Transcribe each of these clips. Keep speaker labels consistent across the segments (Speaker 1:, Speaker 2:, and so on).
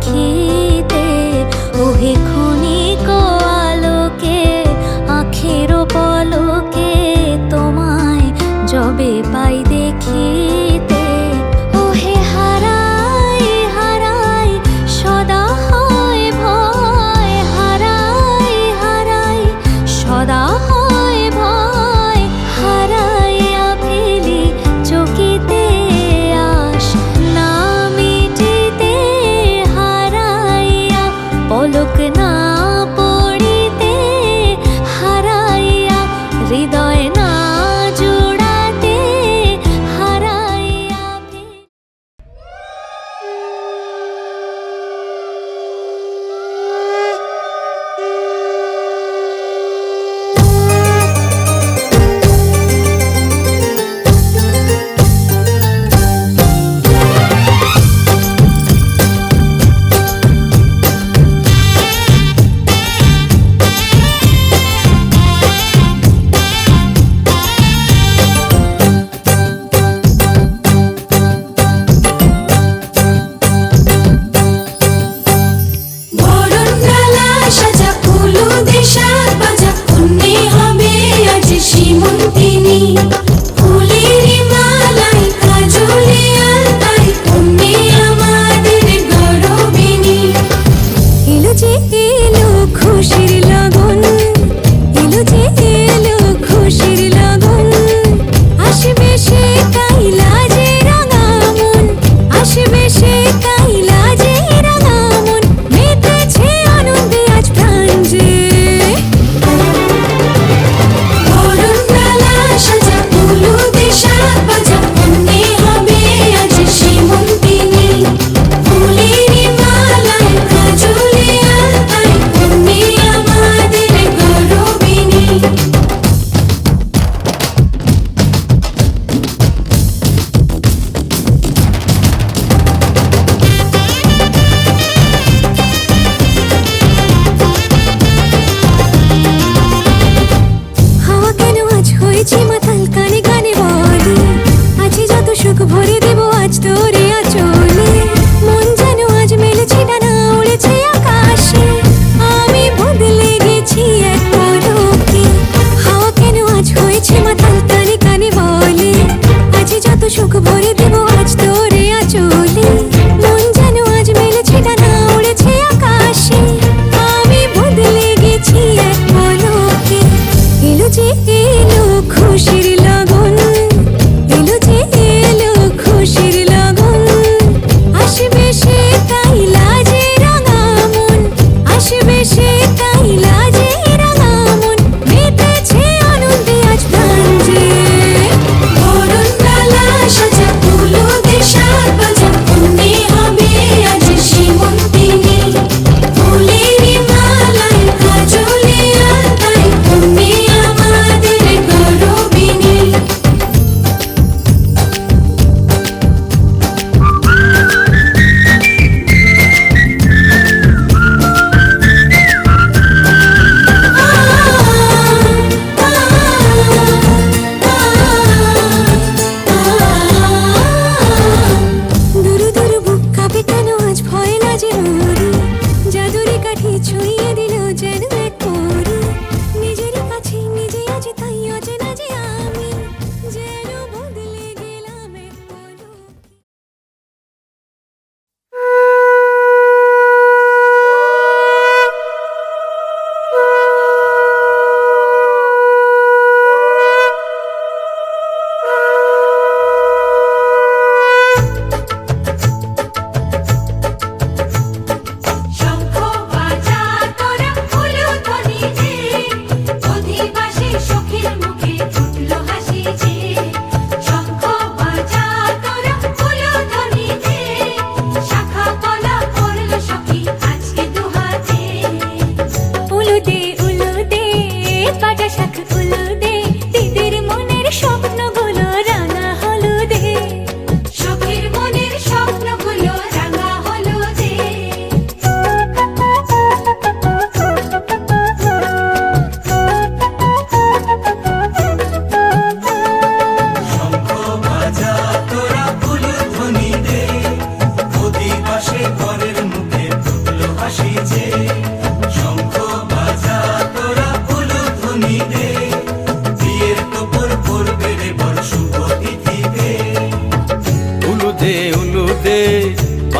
Speaker 1: আখিতে ওহে ক্ষণিক আলোকে, আখের পলকে তোমায় জবে পাই দেখিতে। ওহে হারাই হারাই সদা হয় ভয় হারাই হারাই সদা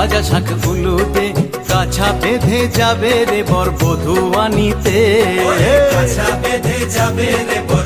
Speaker 2: বাজা শাক ফুলুতে কাছা বেঁধে যাবে রে বর বধুয়ানিতে কাছা বেঁধে যাবে রে বর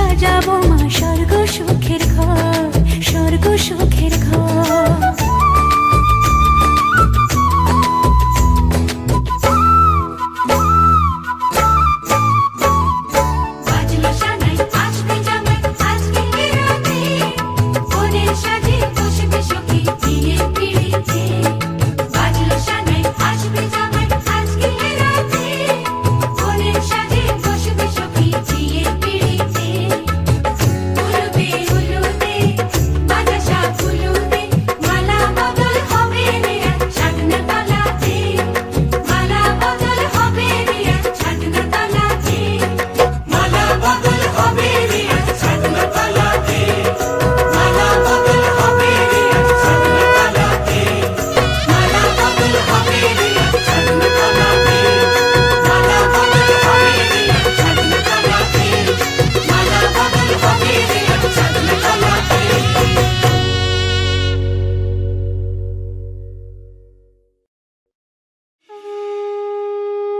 Speaker 3: সাজাবো মা স্বর্গ সুখের ঘর স্বর্গ সুখ